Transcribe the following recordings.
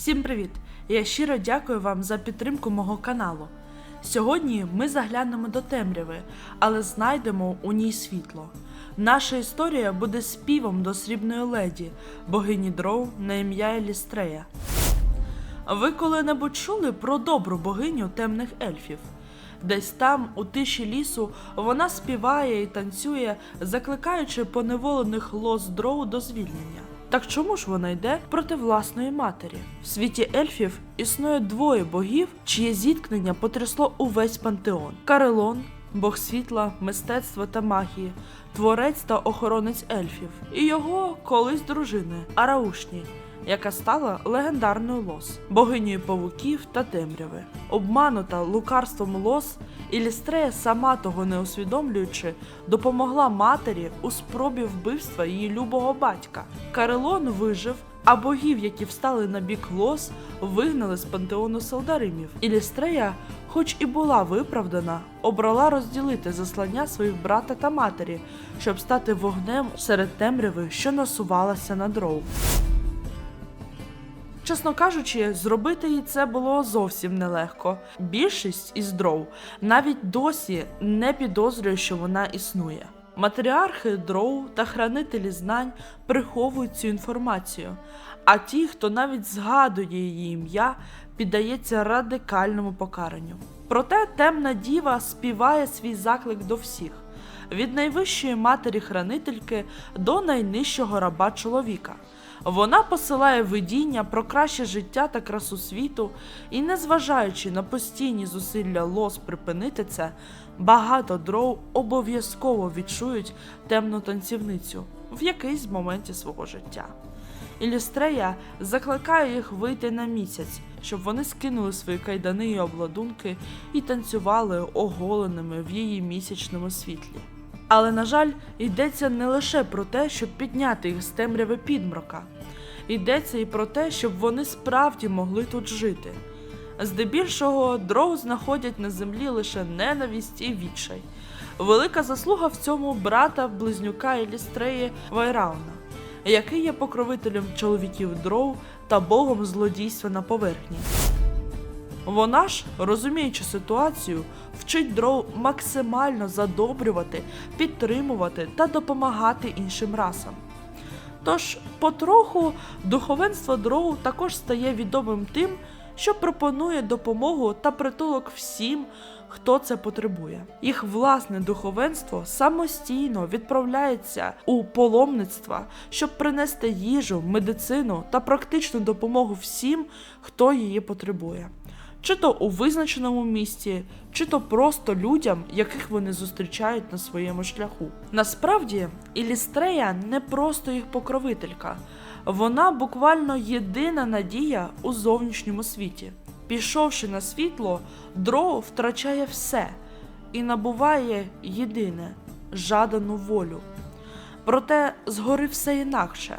Всім привіт! Я щиро дякую вам за підтримку мого каналу. Сьогодні ми заглянемо до темряви, але знайдемо у ній світло. Наша історія буде співом до срібної леді, богині дров на ім'я Елістрея. Ви коли-небудь чули про добру богиню темних ельфів? Десь там, у тиші лісу, вона співає і танцює, закликаючи поневолених лос дроу до звільнення. Так чому ж вона йде проти власної матері? В світі ельфів існує двоє богів, чиє зіткнення потрясло увесь пантеон: Карелон, бог світла, мистецтва та магії, творець та охоронець ельфів, і його колись дружини Араушні, яка стала легендарною лос, богинею павуків та темряви. Обманута лукарством лос, Ілістрея, сама того не усвідомлюючи, допомогла матері у спробі вбивства її любого батька. Карелон вижив, а богів, які встали на бік лос, вигнали з пантеону Салдаримів. Ілістрея, хоч і була виправдана, обрала розділити заслання своїх брата та матері, щоб стати вогнем серед темряви, що насувалася на дров. Чесно кажучи, зробити їй це було зовсім нелегко. Більшість із дров навіть досі не підозрює, що вона існує. Матріархи дров та хранителі знань приховують цю інформацію, а ті, хто навіть згадує її ім'я, піддається радикальному покаранню. Проте темна діва співає свій заклик до всіх від найвищої матері хранительки до найнижчого раба чоловіка. Вона посилає видіння про краще життя та красу світу, і, незважаючи на постійні зусилля лос припинити це, багато дров обов'язково відчують темну танцівницю в якийсь моменті свого життя. Ілюстрея закликає їх вийти на місяць, щоб вони скинули свої кайдани і обладунки і танцювали оголеними в її місячному світлі. Але, на жаль, йдеться не лише про те, щоб підняти їх з темряви підмрока. Йдеться і про те, щоб вони справді могли тут жити. Здебільшого дров знаходять на землі лише ненависть і відчай. Велика заслуга в цьому брата близнюка Елістреї Вайрауна, який є покровителем чоловіків дров та богом злодійства на поверхні. Вона ж, розуміючи ситуацію, вчить дров максимально задобрювати, підтримувати та допомагати іншим расам. Тож, потроху духовенство дров також стає відомим тим, що пропонує допомогу та притулок всім, хто це потребує. Їх власне духовенство самостійно відправляється у паломництва, щоб принести їжу, медицину та практичну допомогу всім, хто її потребує чи то у визначеному місці, чи то просто людям, яких вони зустрічають на своєму шляху. Насправді, Ілістрея не просто їх покровителька, вона буквально єдина надія у зовнішньому світі. Пішовши на світло, дров втрачає все і набуває єдине жадану волю. Проте згори все інакше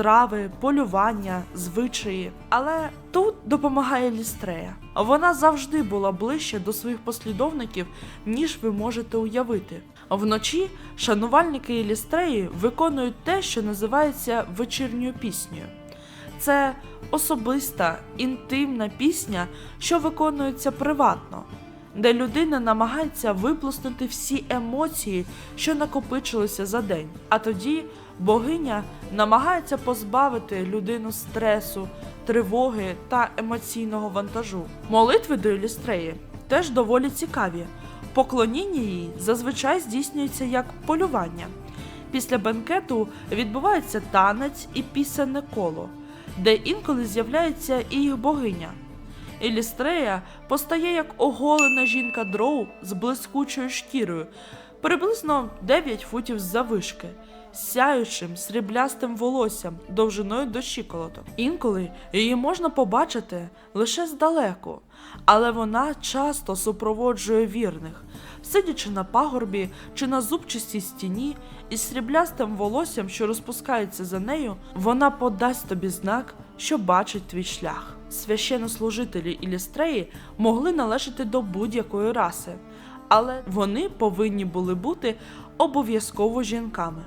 трави, полювання, звичаї. Але тут допомагає Лістрея. Вона завжди була ближче до своїх послідовників, ніж ви можете уявити. Вночі шанувальники Елістреї виконують те, що називається вечірньою піснею. Це особиста, інтимна пісня, що виконується приватно, де людина намагається виплеснути всі емоції, що накопичилися за день. А тоді богиня намагається позбавити людину стресу, тривоги та емоційного вантажу. Молитви до Ілістреї теж доволі цікаві. Поклоніння їй зазвичай здійснюється як полювання. Після бенкету відбувається танець і пісенне коло, де інколи з'являється і їх богиня. Елістрея постає як оголена жінка дроу з блискучою шкірою, приблизно 9 футів завишки, сяючим сріблястим волоссям довжиною до щиколоток. Інколи її можна побачити лише здалеку, але вона часто супроводжує вірних, сидячи на пагорбі чи на зубчастій стіні із сріблястим волоссям, що розпускається за нею, вона подасть тобі знак, що бачить твій шлях. Священнослужителі Ілістреї могли належати до будь-якої раси, але вони повинні були бути обов'язково жінками.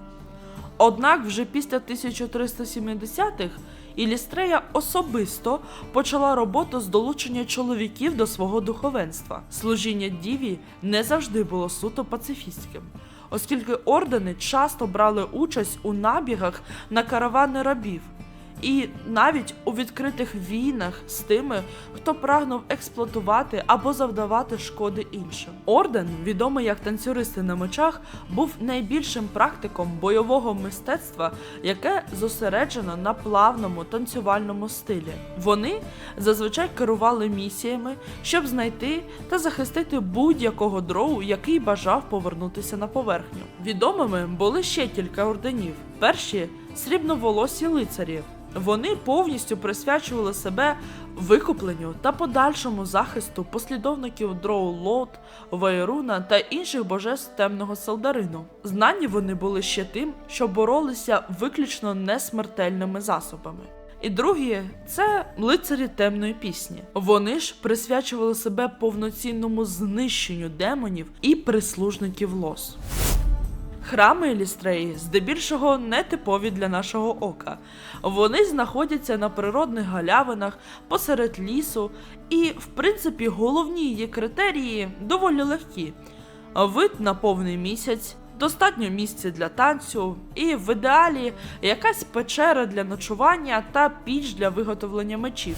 Однак вже після 1370-х Ілістрея особисто почала роботу з долучення чоловіків до свого духовенства. Служіння діві не завжди було суто пацифістським, оскільки ордени часто брали участь у набігах на каравани рабів. І навіть у відкритих війнах з тими, хто прагнув експлуатувати або завдавати шкоди іншим. Орден, відомий як танцюристи на мечах, був найбільшим практиком бойового мистецтва, яке зосереджено на плавному танцювальному стилі. Вони зазвичай керували місіями, щоб знайти та захистити будь-якого дроу, який бажав повернутися на поверхню. Відомими були ще кілька орденів. Перші срібноволосі лицарі. Вони повністю присвячували себе викупленню та подальшому захисту послідовників Дроу Лот, Вайруна та інших божеств темного Салдарину. Знані вони були ще тим, що боролися виключно несмертельними засобами. І другі це лицарі темної пісні. Вони ж присвячували себе повноцінному знищенню демонів і прислужників лос. Храми Елістреї здебільшого не типові для нашого ока. Вони знаходяться на природних галявинах посеред лісу, і, в принципі, головні її критерії доволі легкі: вид на повний місяць, достатньо місця для танцю, і в ідеалі якась печера для ночування та піч для виготовлення мечів.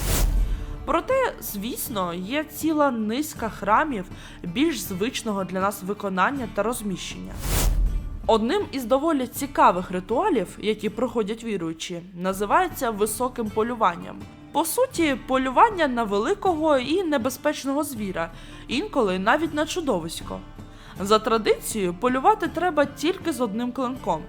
Проте, звісно, є ціла низка храмів більш звичного для нас виконання та розміщення. Одним із доволі цікавих ритуалів, які проходять віруючі, називається високим полюванням. По суті, полювання на великого і небезпечного звіра, інколи навіть на чудовисько. За традицією, полювати треба тільки з одним клинком.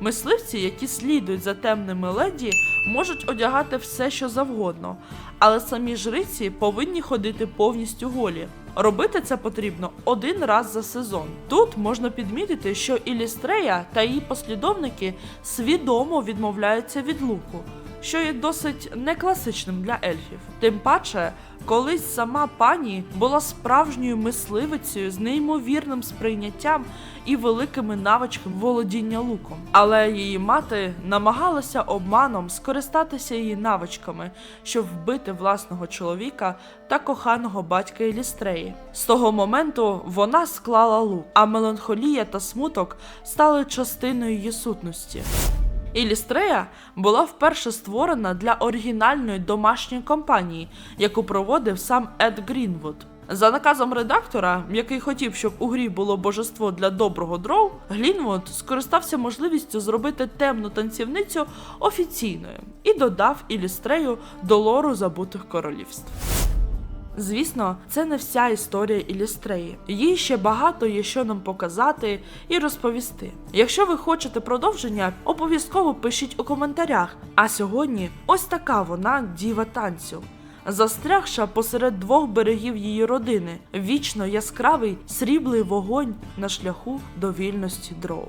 Мисливці, які слідують за темними леді, можуть одягати все, що завгодно, але самі жриці повинні ходити повністю голі. Робити це потрібно один раз за сезон. Тут можна підмітити, що Ілістрея та її послідовники свідомо відмовляються від луку, що є досить некласичним для ельфів. Тим паче, колись сама пані була справжньою мисливицею з неймовірним сприйняттям і великими навичками володіння луком. Але її мати намагалася обманом скористатися її навичками, щоб вбити власного чоловіка та коханого батька Елістреї. З того моменту вона склала лук, а меланхолія та смуток стали частиною її сутності. Ілістрея була вперше створена для оригінальної домашньої кампанії, яку проводив сам Ед Грінвуд. За наказом редактора, який хотів, щоб у грі було божество для доброго дров, Глінвуд скористався можливістю зробити темну танцівницю офіційною і додав Ілістрею до лору забутих королівств. Звісно, це не вся історія Ілістреї. Їй ще багато є що нам показати і розповісти. Якщо ви хочете продовження, обов'язково пишіть у коментарях. А сьогодні ось така вона діва танцю. Застрягша посеред двох берегів її родини, вічно яскравий сріблий вогонь на шляху до вільності дров.